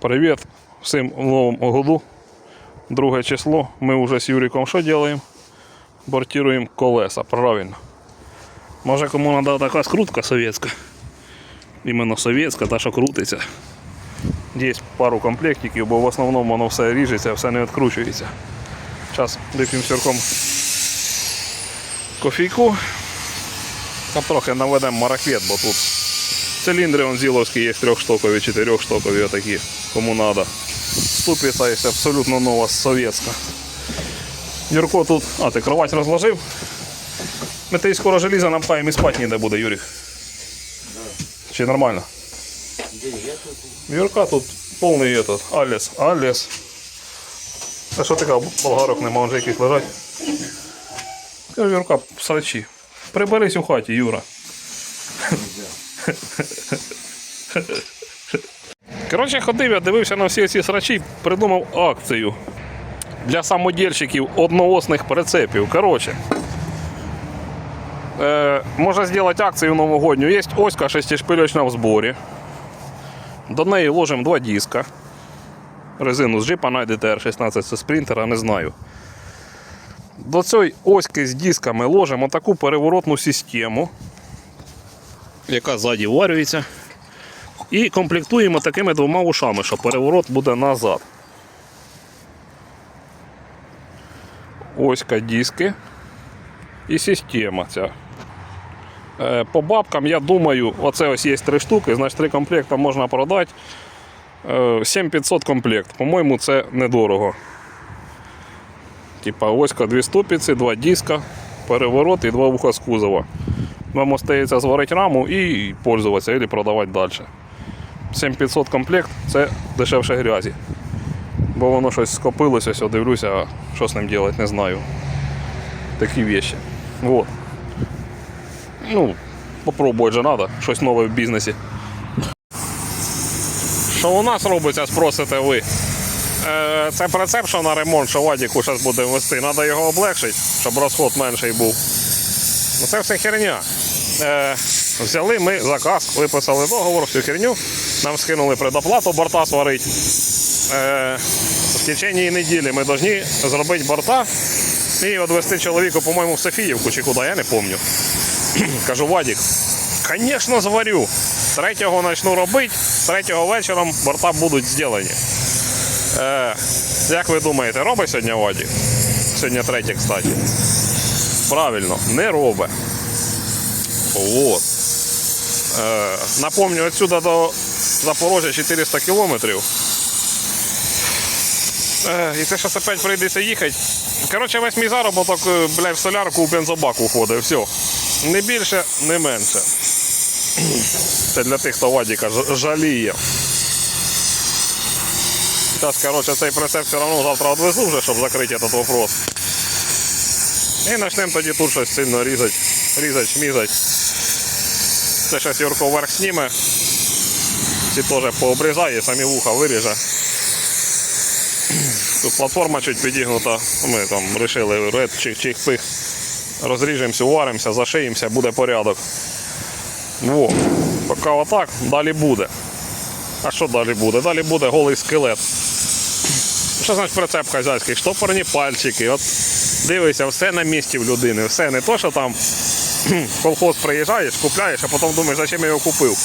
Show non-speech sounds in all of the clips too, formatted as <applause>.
Привіт всім в новому году. Друге число. Ми вже з Юриком що робимо? Бортируємо колеса, правильно. Може кому треба така скрутка совєтська. Іменно совєтська, та що крутиться. Є пару комплектиків, бо в основному воно все ріжеться, все не відкручується. Зараз вип'ємо сірком кофійку. Та трохи наведемо маракет, бо тут Циліндри он зіловські є трьохштокові, чотирьохштокові отакі, кому треба. Ступиця є абсолютно нова, совєтська. Юрко тут. А, ти кровать розложив? Ми ти скоро желізо напаємо і спати ніде буде, Юрік. Чи нормально? Юрка тут повний этот, Алес. Алес. А що таке, болгарок нема, вже якісь лежать. Кажу, Юрка, срачі. Приберись у хаті, Юра. Коротше, ходив, я дивився на всі ці срачі, придумав акцію для самодільщиків одноосних прицепів. Коротше, е, можна зробити акцію новогодню. Є оська шестишпильочна в зборі. До неї ложимо два диска. Резину з джипа знайдете R16 це спринтера, не знаю. До цієї оськи з дисками ложимо таку переворотну систему яка ззаді варюється. І комплектуємо такими двома ушами, що переворот буде назад. Оська диски і система ця. Е, По бабкам, я думаю, оце ось є три штуки, значить три комплекти можна продати. Е, 7500 комплект. По-моєму, це недорого. Типа оська дві ступиці, два диска, переворот і два вуха з кузова. Вам остається зварити раму і пользуватися, або продавати далі. 7500 комплект це дешевше грязі. Бо воно щось скопилося, все, дивлюся, що з ним робити, не знаю. Такі вещи. Вот. Ну, попробувати же треба, щось нове в бізнесі. Що у нас робиться, спросите ви? Е, Це прицеп, на ремонт, що Вадіку зараз буде вести. Треба його облегшити, щоб розход менший був. Ну це все херня. Е, взяли ми заказ, виписали договор, всю херню. Нам скинули предоплату борта сварить. Е, в течение неділі ми повинні зробити борта і відвести чоловіку, по-моєму, в Софіївку чи куди, я не пам'ятаю. <clears throat> Кажу, Вадік, звісно, зварю. Третього почну робити, третього вечором борта будуть зроблені. Е, як ви думаєте, робить сьогодні Вадік? Сьогодні третє, кстати. Правильно, не робить. Вот. Е, напомню, отсюда до Запорожжя 400 кілометрів. Е, і це зараз опять прийдеться їхати. Коротше, весь мій заробіток, е, бля, в солярку у бензобак уходить. Все. Не більше, не менше. Це для тих, хто Вадіка жаліє. Зараз, коротше, цей прицеп все одно завтра відвезу вже, щоб закрити этот вопрос. І почнемо тоді тут щось сильно різати, різати, шмізати. Це зараз Юрко вверх зніме. Ці теж пообрізає, самі вуха виріже. Тут платформа чуть підігнута. Ми там вирішили ред чих чих пих. Розріжемося, уваримося, зашиємося, буде порядок. Во. Поки отак, далі буде. А що далі буде? Далі буде голий скелет. Що значить прицеп хазяйський? Штопорні пальчики. От дивися, все на місці в людини. Все не то, що там <clears throat> колхоз приїжджаєш, купляєш, а потім думаєш, зачем я його купив.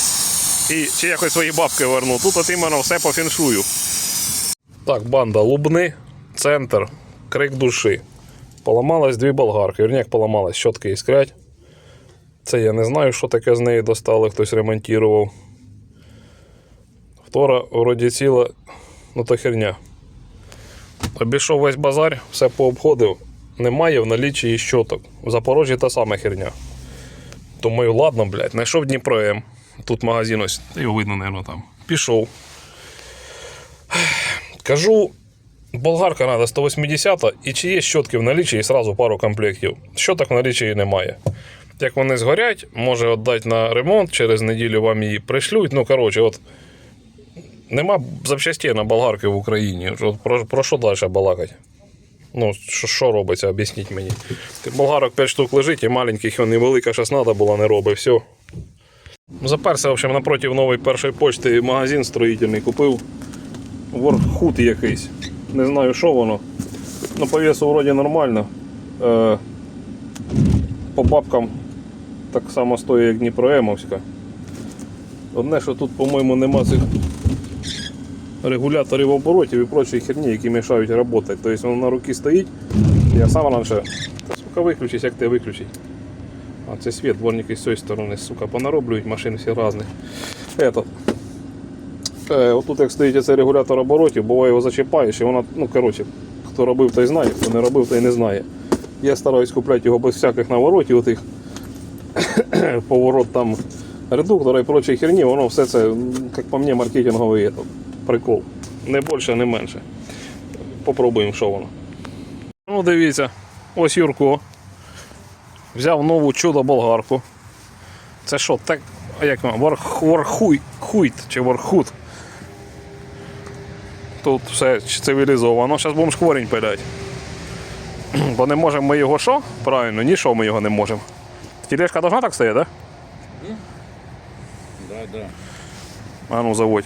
І чи якось свої бабки верну. Тут от іменно все по фіншую. Так, банда, Лубни, центр, крик душі. Поламалась дві болгарки. Вірняк поламалась, щотки іскрять. Це я не знаю, що таке з неї достали, хтось ремонтував. Втора вроді ціла, ну то херня. Обійшов весь базар, все пообходив. Немає в наліччі і щоток. В Запорожжі та сама херня. Думаю, ладно, блядь, знайшов Дніпро М. Тут магазин ось, та його видно, мабуть, там. Пішов. Кажу, болгарка треба 180 і чи є щотки в наліччі і сразу пару комплектів. Щоток в наліччі немає. Як вони згорять, може віддати на ремонт, через неділю вам її пришлють. Ну, коротше, от нема запчастей на болгарки в Україні. От про, про що далі балакати? Ну, що, робиться, об'ясніть мені. Болгарок 5 штук лежить, і маленьких, і невелика щось треба було, не робить, все. Заперся, в общем, напротив нової першої почти магазин строїтельний купив. Ворхут якийсь. Не знаю, що воно. Ну, по весу вроді нормально. Е, по бабкам так само стоїть, як Дніпроемовська. Одне, що тут, по-моєму, нема цих регуляторів оборотів і прочої херні, які мішають працювати. Тобто воно на руки стоїть. Я сам раніше. Сука, виключись, як ти виключить. А це світ, дворники з цієї сторони, сука, понароблюють машин всі різні. Этот. Е, отут як стоїть цей регулятор оборотів, буває його зачіпаєш і вона, ну коротше, хто робив, той знає, хто не робив, той не знає. Я стараюсь купляти його без всяких наворотів, отих <coughs> поворот там редуктора і прочої херні, воно все це, як по мені, маркетинговий этот, прикол. Не більше, не менше. Попробуємо, що воно. Ну, дивіться, ось Юрко. Взяв нову чудо болгарку. Це що, так, а як вархуй, хуйт чи вархут. Тут все цивілізовано. Зараз будемо шкворінь пилять. <clears throat> Бо не можемо ми його що? Правильно, ні що ми його не можемо. Тележка должна так стояти, так? Да, да. А ну заводь.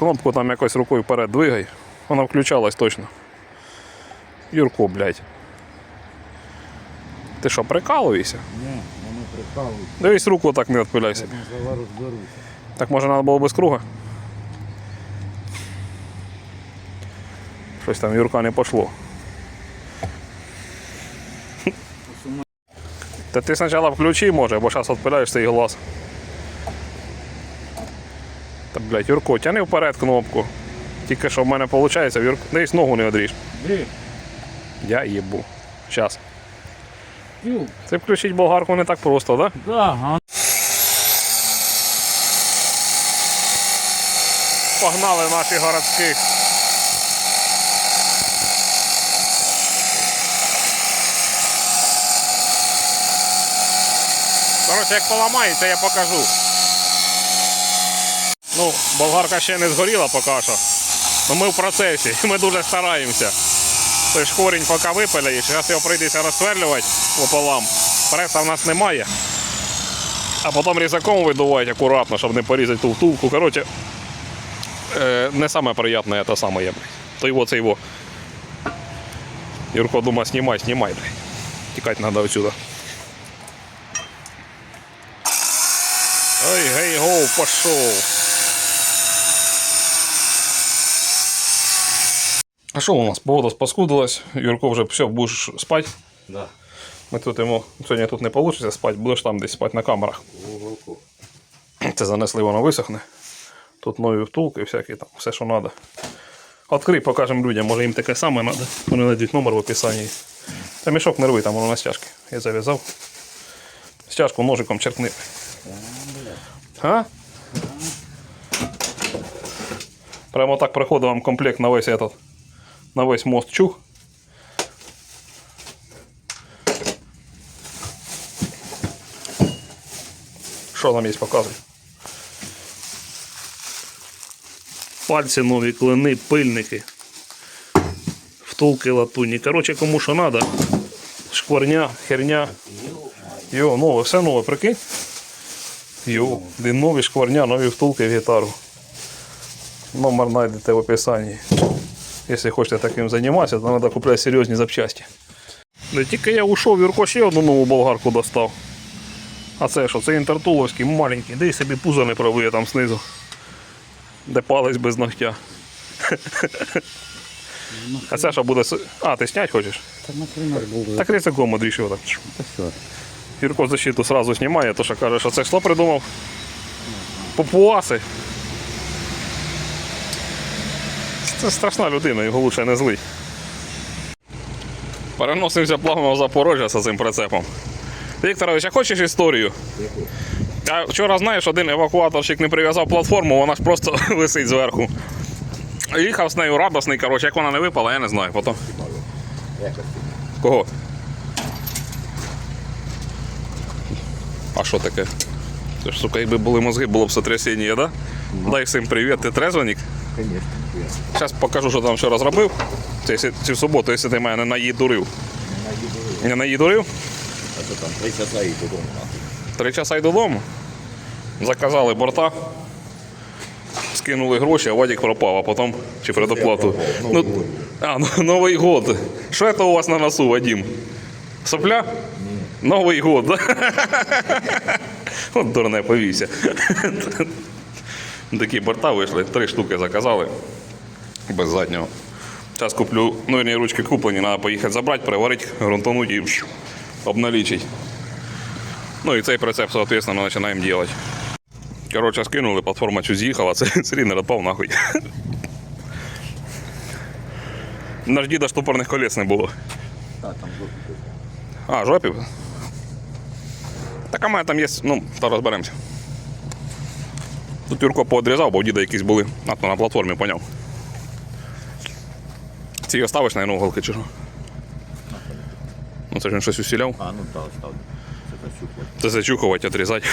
Кнопку там якось рукою вперед двигай. Вона включалась точно. Юрко, блядь. Ти що, прикалуєшся? Не, воно прикалує. Дивись, руку так не відпиляйся. Я. Так може треба було без круга? Щось там Юрка не пошло. Та ти спочатку включи, може, бо зараз відпиляєш цей глаз. Та блядь, Юрко, тяни вперед кнопку. Тільки що в мене виходить, Юрко. Десь ногу не одріж. Де? Я їбу. Щас. Ю. Це включить болгарку не так просто, так? Да? Да, Погнали наші городських. Коротше, як поламається, я покажу. Ну, болгарка ще не згоріла поки що. Ну ми в процесі, <laughs> ми дуже стараємося. Той ж корінь поки випиляєш, зараз його прийдеться розсверлювати пополам. Преса в нас немає. А потім різаком видувати акуратно, щоб не порізати ту втулку. Коротше, Э, не самое приятное это самое, блядь. То его, це его. Юрко думає, снимай, блядь. Тікати надо отсюда. Ой, гей, гоу, пошел. А що у нас? Погода спаскудилась. Юрко вже все, будеш спати. Да. Ми тут йому сьогодні тут не вийде спати, будеш там десь спати на камерах. Уголку. Це занесли, воно висохне. Тут нові втулки, всякі там, все, що треба. Открий, покажемо людям, може їм таке саме треба. Вони знайдуть номер в описанні. Та мішок не рви, там воно на стяжки. Я зав'язав. Стяжку ножиком черкни. А? Прямо так приходить вам комплект на весь этот, на весь мост чух. Що там є, показуй. Пальці нові, клини, пильники. Втулки латунні. Коротше, кому що треба. Шкварня, херня. Йо, нове, все нове, прикинь. Йо, де нові шкварня, нові втулки в гітару. Номер знайдете в описанні. Якщо хочете таким займатися, то треба купляти серйозні запчасті. Не тільки я ушов, Юрко ще одну нову болгарку достав. А це що? Це інтертуловський маленький, де й собі пузо не пробує там знизу. Де палець без ногтя. А це що буде. А, ти снять хочеш? Так. Так одріж його так. Та. Юрко защиту сразу знімає, то що каже, що це що придумав? Папуаси. Це страшна людина, його лучше не злий. Переносимося плавно в Запорожжя з цим прицепом. Вікторович, а хочеш історію? Я вчора, знаєш, один евакуаторщик не прив'язав платформу, вона ж просто <laughs> висить зверху. Їхав з нею радісний, коротше, як вона не випала, я не знаю. Потім. Кого? А що таке? Це ж, сука, якби були мозги, було б сотрясіння, да? Дай всім привіт, ти трезвенник? Конечно. Зараз покажу, що там вчора зробив. Це цю суботу, якщо ти мене не наїдурив. Не наїдурив? А що там, три часа і додому. Три часа й додому. Заказали борта. скинули гроші, а Вадик пропав, а потім чи предоплату. Ну, а, ну, Новий год. Що це у вас на носу, Вадим? Сопля? Новий год. От дурне повівся. Такі борта вийшли, три штуки заказали. Без заднього. Зараз куплю, ну, верні, ручки куплені, треба поїхати забрати, переварити, грунтануть і вш, обналічить. Ну і цей прицеп, соответственно, починаємо робити. Коротше, скинули, платформа цю з'їхала, <laughs> це циліндр відпав нахуй. Наш діда штупорних колес не було. Так, там жопу. А, жопів? Так а мене там є, ну, то розберемося. Тут Юрко поодрізав, бо у діда якісь були. А то на платформі поняв. Ці оставиш, на уголки чи що? Ну це ж він щось усіляв. А, ну так, став. Це зачухувати. Це зачухувати, отрізати.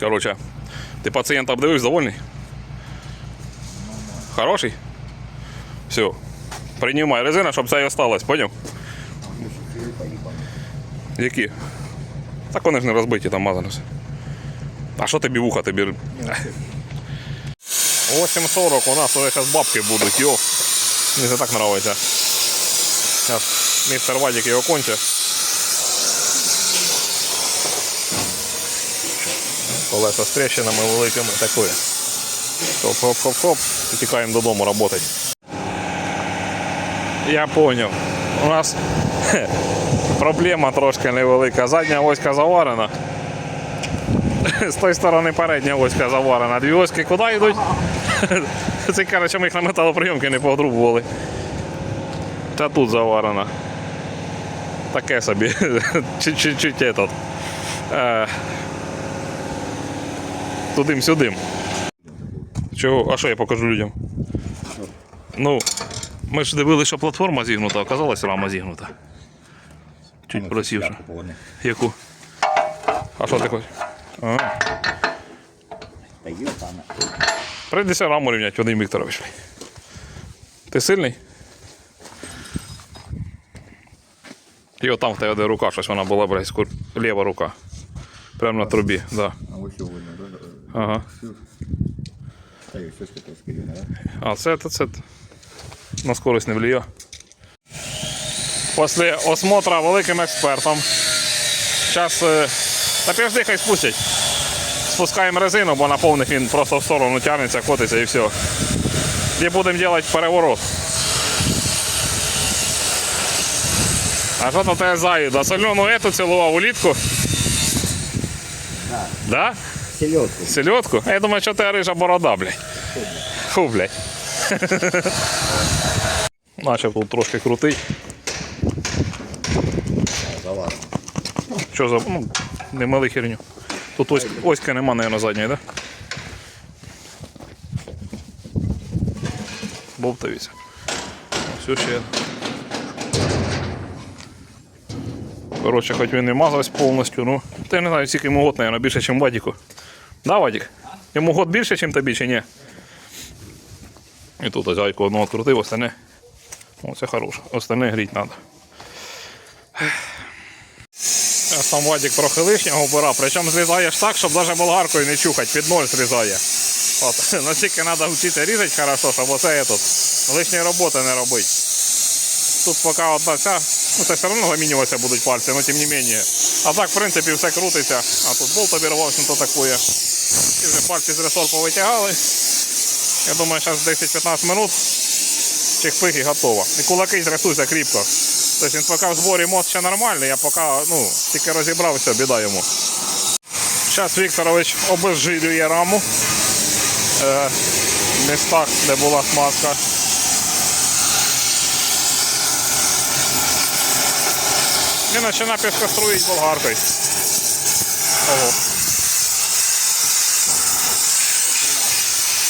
Короче, ти пацієнта обдивився, довольний? Хороший? Все. Приймай резина, щоб це і осталось, поняв? Які? Так вони ж не розбиті, там мазано все. А що тобі вуха тобі? 8.40 у нас зараз бабки будуть, йо. Мені це так подобається. Зараз містер Вадик його конче. Колеса з тріщинами великими такої. Хоп-хоп-хоп-хоп. Тікаємо додому працювати. Я поняв. У нас <laughs> проблема трошки невелика. Задня оська заварена. З тої сторони передня оська заварена. Дві оськи куди йдуть? <laughs> Це коротше, ми їх на металоприйомки не подрубували. Та тут заварена. Таке собі. <laughs> Чуть-чуть этот. Е, Тудим-сюдим. Чого? А що я покажу людям? Ну, ми ж дивилися, що платформа зігнута, а оказалась рама зігнута. Чуть просівши. Яку? А що ти хочеш? Та є там. Прийдеться раму рівняти, Вадим Вікторович. Ти сильний? І отам в тебе де рука, щось вона була, блядь, скур... ліва рука. Прямо на трубі, да. А ось сьогодні, да? Ага. Та є щось таке скидане, да? А це, це, це на скорость не влияє. Після осмотра великим експертом. Зараз. Та підожди, хай спустять. Спускаємо резину, бо на повних він просто в сторону тягнеться, котиться і все. І будемо робити переворот. А що то тебе заїда? Солену ету цілував улітку? Да. Да? Селедку. Селедку? А я думаю, що ти рижа борода, блядь. Фу, блядь. Начав тут трошки. Заварено. Що за. Ну, не мали херню. Тут ось, оська нема, наверное, задньої, да? Бовтавіться. Все ще. Коротше, хоч він не мазався повністю, ну. Та я не знаю, скільки йому год, наверное, більше, ніж Вадіку. Да, Вадік? Йому год більше, ніж тобі, чи ні? І тут ось гайку одну відкрутив, остальне. О, це хороше. Остальне гріть треба. Там Вадик трохи лишнього вбирав, причому зрізаєш так, щоб навіть болгаркою не чухати, під ноль зрізає. От, <laughs> настільки треба вчити різати хорошо, щоб оце тут лишньої роботи не робити. Тут поки одна ця, ну це все одно замінюватися будуть пальці, але тим не менше. А так, в принципі, все крутиться. А тут болт обірвався, ну то таке. І вже пальці з ресор повитягали. Я думаю, зараз 10-15 минут чих-пих і готово. І кулаки зростуться кріпко. Тобто він поки в зборі мост ще нормальний, а поки ну, тільки розібрався, біда йому. Зараз Вікторович обезжирює раму е, в містах, де була смазка. І починає піскоструїть болгаркою. Ого.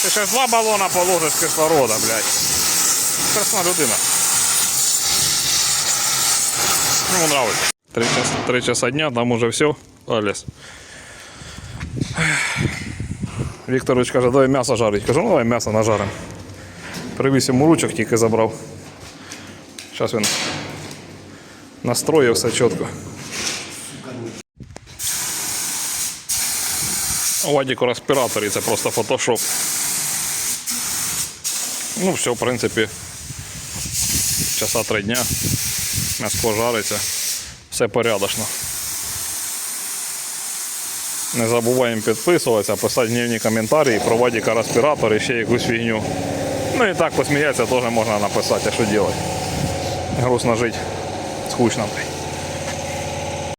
Ти ще два балона положиш кислорода, блядь. Страшна людина. Ему нравится. Три часа, три часа дня, там уже все. Алес. Вікторович каже, давай м'ясо жарить. Кажу, ну давай м'ясо нажарим. Привіз йому ручок, тільки забрав. Зараз він настроїв все чітко. У Вадіку респіраторі це просто фотошоп. Ну, все, в принципі, часа три дня. М'яско жариться. Все порядочно. Не забуваємо підписуватися, писати дневні коментарі про Вадіка респіратор ще якусь фігню. Ну і так посміятися теж можна написати, а що робити. Грустно жити. Скучно.